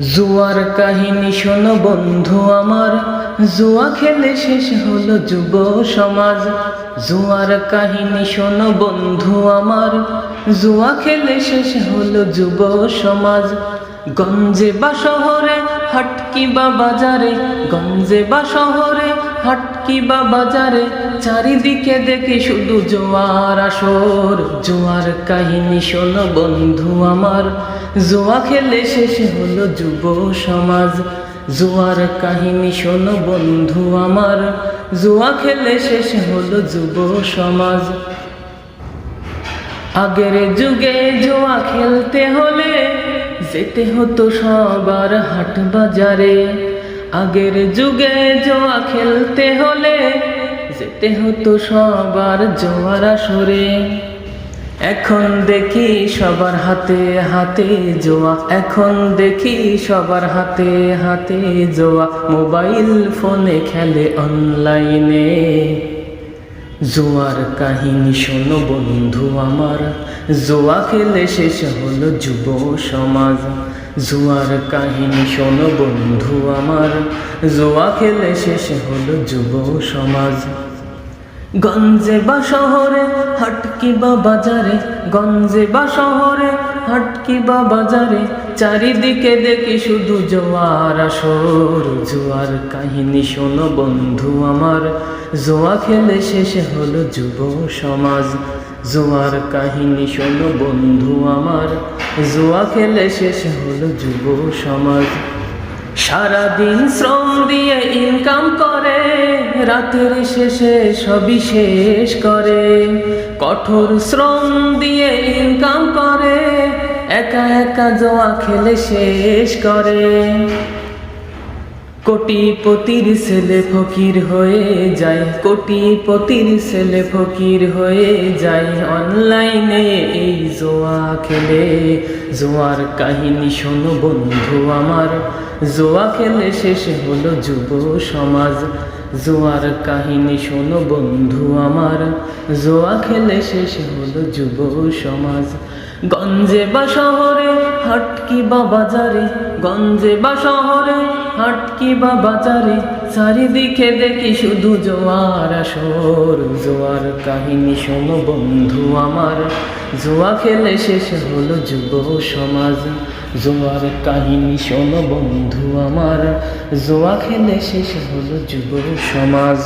জুয়ার কাহিনী শোনো বন্ধু আমার। জুয়া খেলে শেষ হলো যুব সমাজ। জুয়ার কাহিনী শোনো বন্ধু আমার। জুয়া খেলে শেষ হলো যুব সমাজ। গঞ্জে বা শহরে হাটকি বা বাজারে, গঞ্জে বা শহরে, হাটকি বা বাজারে, চারিদিকে দেখি শুধু জোয়ার আসর। জোয়ার কাহিনী শোনো বন্ধু আমার, জোয়া খেলে শেষ হলো যুব সমাজ। জোয়ার কাহিনী শোনো বন্ধু আমার, জোয়া খেলে শেষ হলো যুব সমাজ। আগের যুগে জোয়া খেলতে হলে যেতে হতো সবার হাট বাজারে। আগের যুগে জোয়া খেলতে হলে যেতে হতো সবার জোয়ার আসরে। এখন দেখি সবার হাতে হাতে জোয়া, এখন দেখি সবার হাতে হাতে জোয়া। মোবাইল ফোনে খেলে অনলাইনে। জোয়ার কাহিনী শোনো বন্ধু আমার। জোয়া খেলে শেষ হলো যুব সমাজ। জোয়ার কাহিনী শোনো বন্ধু আমার। জোয়া খেলে শেষ হলো যুব সমাজ। গঞ্জে বা শহরে হাটকি বা বাজারে গঞ্জে বা শহরে হাটকি বা বাজারে চারিদিকে দেখি শুধু জোয়ার আসর। জোয়ার কাহিনী শোনো বন্ধু আমার। জোয়া খেলে শেষে হলো যুব সমাজ। জোয়ার কাহিনী শোনো বন্ধু আমার। জোয়া খেলে শেষে হলো যুব সমাজ। সারাদিন শ্রম দিয়ে ইনকাম করে, রাতের শেষে সবই শেষ করে। কঠোর শ্রম দিয়ে ইনকাম করে একা একা জোয়া খেলে শেষ করে। কোটিপতির ছেলে ফকির হয়ে যায়, কোটিপতির ছেলে ফকির হয়ে যায়। অনলাইনে এই জোয়া খেলে, জোয়ার কাহিনী শোনো বন্ধু আমার। জোয়া খেলে শেষ হলো যুব সমাজ। জোয়ার কাহিনী শোনো বন্ধু আমার। জোয়া খেলে শেষ হলো যুব সমাজ। গঞ্জে বা শহরে, হাটকি বা বাজারে, গঞ্জে বা শহরে হাটকি বা বাজারে, চারিদিকে দেখি শুধু জোয়ার আসর। জোয়ার কাহিনী শোনো বন্ধু আমার, জোয়া খেলে শেষ হলো যুব সমাজ। জোয়ার কাহিনী শোনো বন্ধু আমার, জোয়া খেলে শেষ হলো যুব সমাজ।